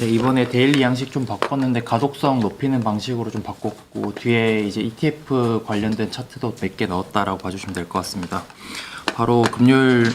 네, 이번에 데일리 양식 좀 바꿨는데 가독성 높이는 방식으로 좀 바꿨고 뒤에 이제 ETF 관련된 차트도 몇 개 넣었다라고 봐주시면 될 것 같습니다. 바로 금요일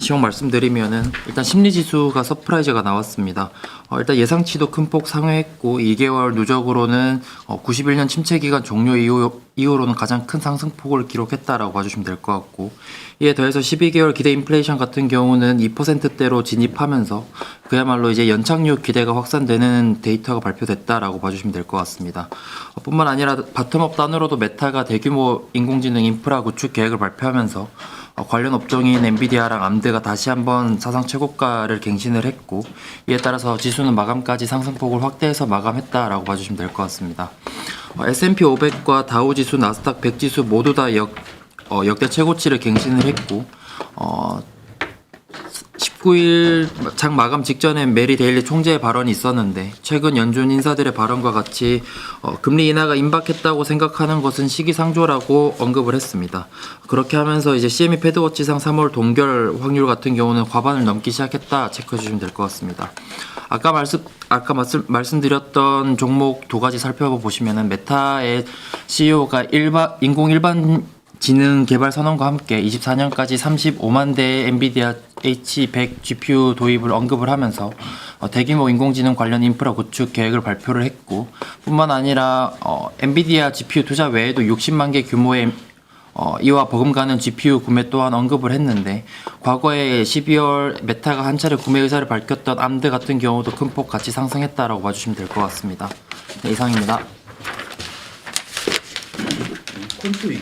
시황 말씀드리면은 일단 심리 지수가 서프라이즈가 나왔습니다. 어, 일단 예상치도 큰 폭 상회했고 2개월 누적으로는 어, 91년 침체 기간 종료 이후, 이후로는 가장 큰 상승폭을 기록했다라고 봐주시면 될 것 같고 이에 더해서 12개월 기대 인플레이션 같은 경우는 2%대로 진입하면서 그야말로 이제 연착륙 기대가 확산되는 데이터가 발표됐다라고 봐주시면 될 것 같습니다. 어, 뿐만 아니라 바텀업 단으로도 메타가 대규모 인공지능 인프라 구축 계획을 발표하면서 어, 관련 업종인 엔비디아랑 암드가 다시 한번 사상 최고가를 갱신을 했고 이에 따라서 지수는 마감까지 상승폭을 확대해서 마감했다라고 봐주시면 될 것 같습니다. 어, S&P 500과 다우 지수, 나스닥 100 지수 모두 다 역, 어, 역대 최고치를 갱신을 했고 어, 19일 장 마감 직전에 메리 데일리 총재의 발언이 있었는데 최근 연준 인사들의 발언과 같이 어, 금리 인하가 임박했다고 생각하는 것은 시기상조라고 언급을 했습니다. 그렇게 하면서 이제 CME 패드워치상 3월 동결 확률 같은 경우는 과반을 넘기 시작했다 체크해 주시면 될 것 같습니다. 아까 말씀 아까 말씀 말씀드렸던 종목 두 가지 살펴보시면은 메타의 CEO가 일반 인공 일반 지능 개발 선언과 함께 24년까지 35만 대의 엔비디아 H100 GPU 도입을 언급을 하면서 어, 대규모 인공지능 관련 인프라 구축 계획을 발표를 했고 뿐만 아니라 어, 엔비디아 GPU 투자 외에도 60만 개 규모의 어, 이와 버금가는 GPU 구매 또한 언급을 했는데 과거에 12월 메타가 한 차례 구매 의사를 밝혔던 암드 같은 경우도 큰 폭 같이 상승했다라고 봐주시면 될 것 같습니다. 네, 이상입니다. 콘투이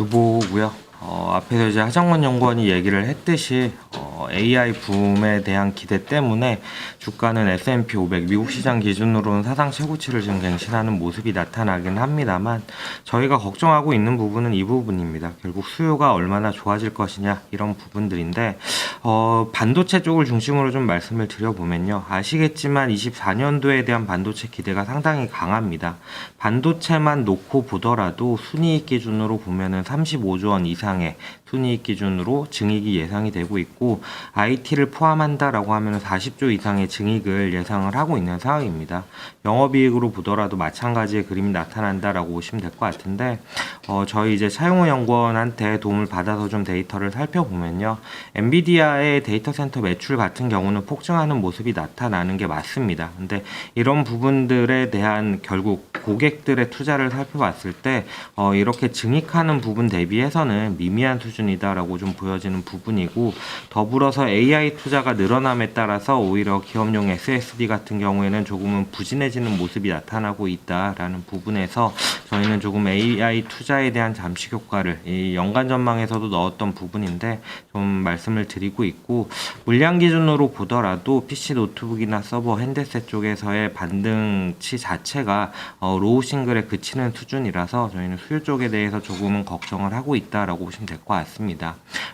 주보고요. 어, 앞에서 이제 하정원 연구원이 얘기를 했듯이 어, AI 붐에 대한 기대 때문에 주가는 S&P 500 미국 시장 기준으로는 사상 최고치를 지금 갱신하는 모습이 나타나긴 합니다만 저희가 걱정하고 있는 부분은 이 부분입니다. 결국 수요가 얼마나 좋아질 것이냐 이런 부분들인데 어, 반도체 쪽을 중심으로 좀 말씀을 드려보면요. 아시겠지만 24년도에 대한 반도체 기대가 상당히 강합니다. 반도체만 놓고 보더라도 순이익 기준으로 보면은 35조 원 이상의 순이익 기준으로 증익이 예상이 되고 있고 IT를 포함한다라고 하면 40조 이상의 증익을 예상을 하고 있는 상황입니다. 영업이익으로 보더라도 마찬가지의 그림이 나타난다라고 보시면 될 것 같은데 어, 저희 이제 차용호 연구원한테 도움을 받아서 좀 데이터를 살펴보면요. 엔비디아의 데이터 센터 매출 같은 경우는 폭증하는 모습이 나타나는 게 맞습니다. 근데 이런 부분들에 대한 결국 고객들의 투자를 살펴봤을 때 어, 이렇게 증익하는 부분 대비해서는 미미한 수준 이다라고 좀 보여지는 부분이고 더불어서 AI 투자가 늘어남에 따라서 오히려 기업용 SSD 같은 경우에는 조금은 부진해지는 모습이 나타나고 있다라는 부분에서 저희는 조금 AI 투자에 대한 잠식 효과를 이 연간 전망에서도 넣었던 부분인데 좀 말씀을 드리고 있고 물량 기준으로 보더라도 PC 노트북이나 서버 핸드셋 쪽에서의 반등치 자체가 어, 로우 싱글에 그치는 수준이라서 저희는 수요 쪽에 대해서 조금은 걱정을 하고 있다라고 보시면 될 것 같습니다.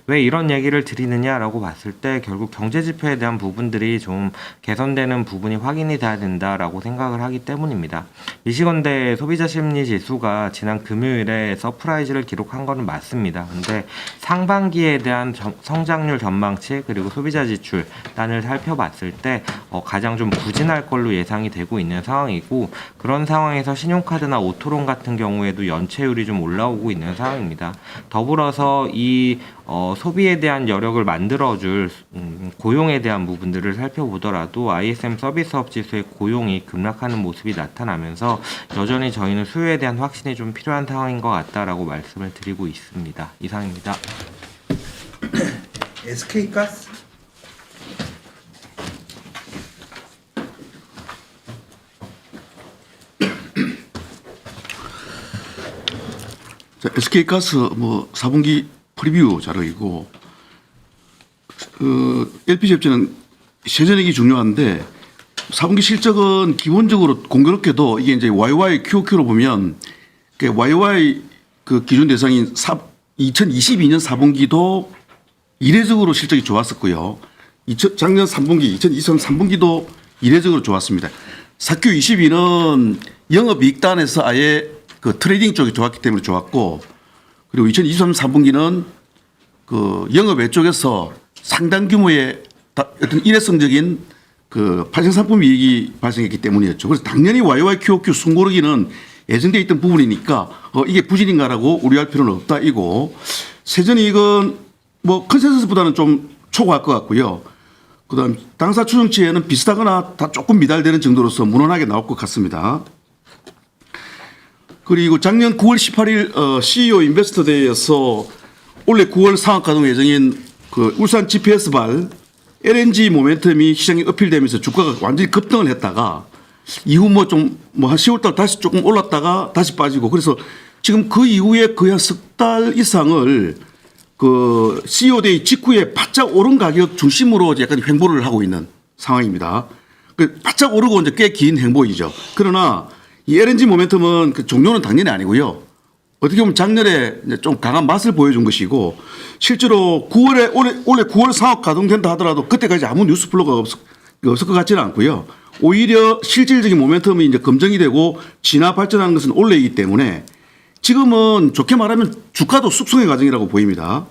왜 이런 얘기를 드리느냐라고 봤을 때 결국 경제 지표에 대한 부분들이 좀 개선되는 부분이 확인이 돼야 된다라고 생각을 하기 때문입니다. 미시건대 소비자 심리 지수가 지난 금요일에 서프라이즈를 기록한 거는 맞습니다. 근데 상반기에 대한 점- 성장률 전망치 그리고 소비자 지출 단을 살펴봤을 때 어, 가장 좀 부진할 걸로 예상이 되고 있는 상황이고 그런 상황에서 신용카드나 오토론 같은 경우에도 연체율이 좀 올라오고 있는 상황입니다. 더불어서 이 어, 소비에 대한 여력을 만들어줄 음, 고용에 대한 부분들을 살펴보더라도 ISM 서비스업 지수의 고용이 급락하는 모습이 나타나면서 여전히 저희는 수요에 대한 확신이 좀 필요한 상황인 것 같다라고 말씀을 드리고 있습니다. 이상입니다. SK 가스 자, SK가스 뭐 4분기 프리뷰 자료이고 그 LPG 업체는 세전액이 중요한데 4분기 실적은 기본적으로 공교롭게도 이게 이제 YY QOQ로 보면 그 YY 그 기준 대상인 4, 2022년 4분기도 이례적으로 실적이 좋았었고요. 2000, 작년 3분기, 2023 3분기도 이례적으로 좋았습니다. 사큐 22는 영업이익단에서 아예 그 트레이딩 쪽이 좋았기 때문에 좋았고 그리고 2023 3분기는 그 영업 외쪽에서 상당 규모의 다- 어떤 일회성적인 그 발생 상품 이익이 발생했기 때문이었죠. 그래서 당연히 YY QOQ 숨고르기는 예정돼 있던 부분이니까 어 이게 부진인가라고 우려할 필요는 없다 이고 세전이익은 뭐 컨센서스보다는 좀 초과할 것 같고요. 그다음 당사 추정치에는 비슷하거나 다 조금 미달되는 정도로서 무난하게 나올 것 같습니다. 그리고 작년 9월 18일 어, CEO 인베스터 데이에서 올해 9월 상업 가동 예정인 그 울산 GPS발 LNG 모멘텀이 시장에 어필되면서 주가가 완전히 급등을 했다가 이후 뭐 좀 뭐 한 10월 달 다시 조금 올랐다가 다시 빠지고 그래서 지금 그 이후에 거의 한 석 달 이상을 그 CEO 데이 직후에 바짝 오른 가격 중심으로 약간 횡보를 하고 있는 상황입니다. 그 바짝 오르고 이제 꽤 긴 행보이죠. 그러나 이 LNG 모멘텀은 그 종료는 당연히 아니고요. 어떻게 보면 작년에 좀 강한 맛을 보여준 것이고 실제로 9월에 올해, 올해 9월 사업 가동된다 하더라도 그때까지 아무 뉴스 플로가 없, 없을 것 같지는 않고요. 오히려 실질적인 모멘텀이 이제 검증이 되고 진화 발전하는 것은 올해이기 때문에 지금은 좋게 말하면 주가도 숙성의 과정이라고 보입니다.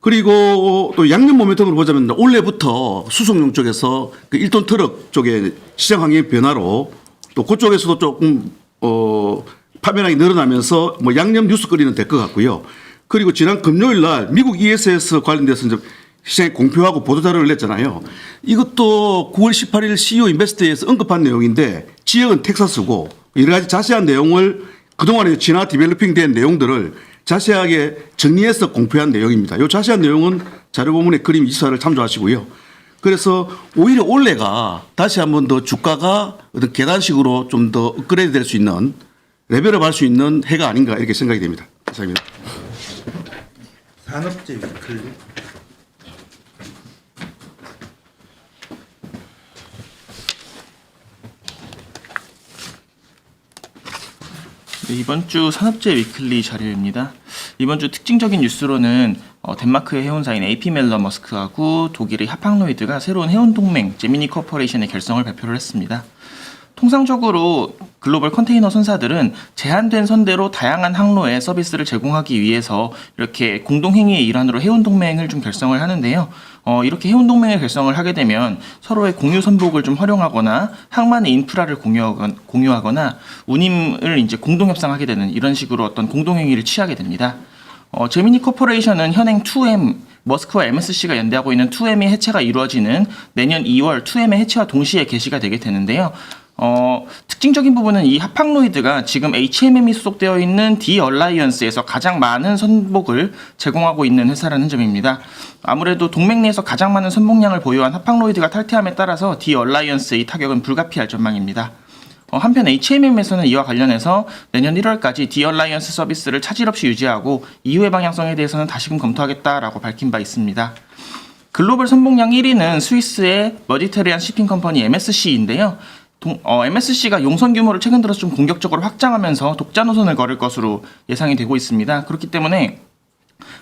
그리고 또 양념 모멘텀으로 보자면 올해부터 수송용 쪽에서 그 1톤 트럭 쪽에 시장 환경의 변화로 또 그쪽에서도 조금 어 판매량이 늘어나면서 뭐 양념 뉴스거리는 될 것 같고요. 그리고 지난 금요일 날 미국 ESS 관련돼서 이제 시장에 공표하고 보도자료를 냈잖아요. 이것도 9월 18일 CEO 인베스트에서 언급한 내용인데 지역은 텍사스고 여러 가지 자세한 내용을 그동안에 진화 디벨로핑 된 내용들을 자세하게 정리해서 공표한 내용입니다. 이 자세한 내용은 자료본문의 그림 24를 참조하시고요. 그래서 오히려 올해가 다시 한번 더 주가가 어떤 계단식으로 좀 더 업그레이드 될 수 있는 레벨업 할 수 있는 해가 아닌가 이렇게 생각이 됩니다. 감사합니다. 산업재 위클리. 네, 이번 주 산업재 위클리 자료입니다. 이번 주 특징적인 뉴스로는 어, 덴마크의 해운사인 AP 멜러 머스크하고 독일의 하팡로이드가 새로운 해운 동맹 제미니 코퍼레이션의 결성을 발표를 했습니다. 통상적으로 글로벌 컨테이너 선사들은 제한된 선대로 다양한 항로에 서비스를 제공하기 위해서 이렇게 공동행위의 일환으로 해운 동맹을 좀 결성을 하는데요. 어, 이렇게 해운 동맹을 결성을 하게 되면 서로의 공유 선복을 좀 활용하거나 항만의 인프라를 공유하거나, 공유하거나 운임을 이제 공동 협상하게 되는 이런 식으로 어떤 공동행위를 취하게 됩니다. 어, 제미니 코퍼레이션은 현행 2M 머스크와 MSC가 연대하고 있는 2M의 해체가 이루어지는 내년 2월 2M의 해체와 동시에 개시가 되게 되는데요. 어, 특징적인 부분은 이 하팡로이드가 지금 HMM이 소속되어 있는 D 얼라이언스에서 가장 많은 선복을 제공하고 있는 회사라는 점입니다. 아무래도 동맹 내에서 가장 많은 선복량을 보유한 하팡로이드가 탈퇴함에 따라서 D 얼라이언스의 타격은 불가피할 전망입니다. 어, 한편 HMM에서는 이와 관련해서 내년 1월까지 디얼라이언스 서비스를 차질 없이 유지하고 이후의 방향성에 대해서는 다시금 검토하겠다라고 밝힌 바 있습니다. 글로벌 선봉량 1위는 스위스의 머디테리안 시핑 컴퍼니 MSC인데요. 동, 어, MSC가 용선 규모를 최근 들어서 좀 공격적으로 확장하면서 독자 노선을 걸을 것으로 예상이 되고 있습니다. 그렇기 때문에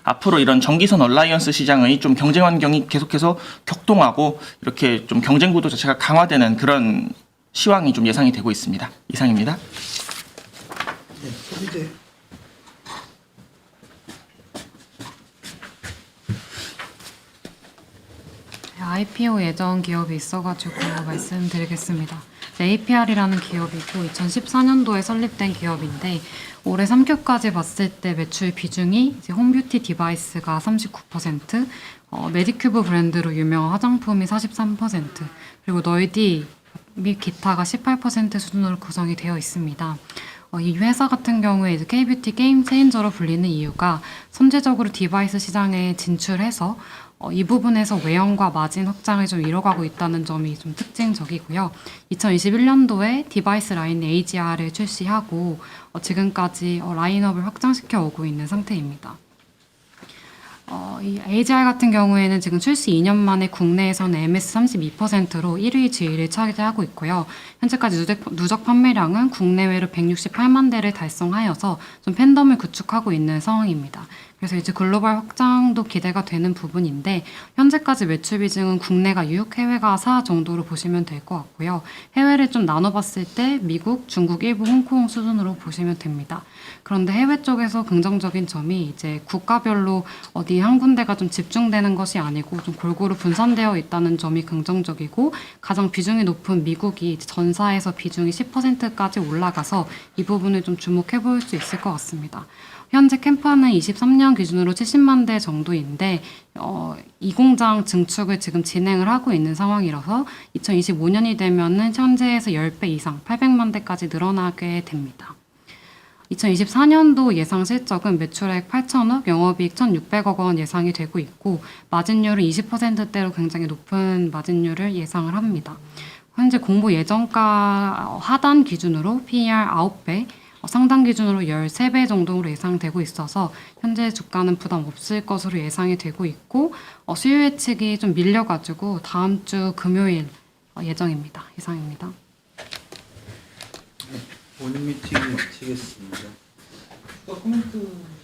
앞으로 이런 전기선 얼라이언스 시장의 좀 경쟁 환경이 계속해서 격동하고 이렇게 좀 경쟁 구도 자체가 강화되는 그런 시황이 좀 예상이 되고 있습니다. 이상입니다. 네, 소비재. IPO 예정 기업이 있어가지고 말씀드리겠습니다. APR이라는 기업이고 2014년도에 설립된 기업인데 올해 3Q까지 봤을 때 매출 비중이 이제 홈뷰티 디바이스가 39%, 어, 메디큐브 브랜드로 유명한 화장품이 43%, 그리고 너이디 및 기타가 18% 수준으로 구성이 되어 있습니다. 어, 이 회사 같은 경우에 이제 K뷰티 게임 체인저로 불리는 이유가 선제적으로 디바이스 시장에 진출해서 어, 이 부분에서 외형과 마진 확장을 좀 이뤄가고 있다는 점이 좀 특징적이고요. 2021년도에 디바이스 라인 AGR을 출시하고 어, 지금까지 어, 라인업을 확장시켜 오고 있는 상태입니다. 어, 이 AGR 같은 경우에는 지금 출시 2년 만에 국내에서는 MS 32%로 1위 지위를 차지하고 있고요. 현재까지 누적, 누적 판매량은 국내외로 168만 대를 달성하여서 좀 팬덤을 구축하고 있는 상황입니다. 그래서 이제 글로벌 확장도 기대가 되는 부분인데 현재까지 매출 비중은 국내가 6, 해외가 4 정도로 보시면 될 것 같고요. 해외를 좀 나눠봤을 때 미국, 중국, 일본, 홍콩 수준으로 보시면 됩니다. 그런데 해외 쪽에서 긍정적인 점이 이제 국가별로 어디 한 군데가 좀 집중되는 것이 아니고 좀 골고루 분산되어 있다는 점이 긍정적이고 가장 비중이 높은 미국이 전사에서 비중이 10%까지 올라가서 이 부분을 좀 주목해 볼 수 있을 것 같습니다. 현재 캠파는 23년 기준으로 70만 대 정도인데 어, 이 공장 증축을 지금 진행을 하고 있는 상황이라서 2025년이 되면은 현재에서 10배 이상 800만 대까지 늘어나게 됩니다. 2024년도 예상 실적은 매출액 8천억, 영업이익 1,600억 원 예상이 되고 있고 마진율은 20%대로 굉장히 높은 마진율을 예상을 합니다. 현재 공모 예정가 하단 기준으로 PER 9배, 어, 상단 기준으로 13배 정도로 예상되고 있어서 현재 주가는 부담 없을 것으로 예상이 되고 있고 어, 수요 예측이 좀 밀려가지고 다음 주 금요일 어, 예정입니다. 이상입니다. 오늘 미팅 마치겠습니다. 코멘트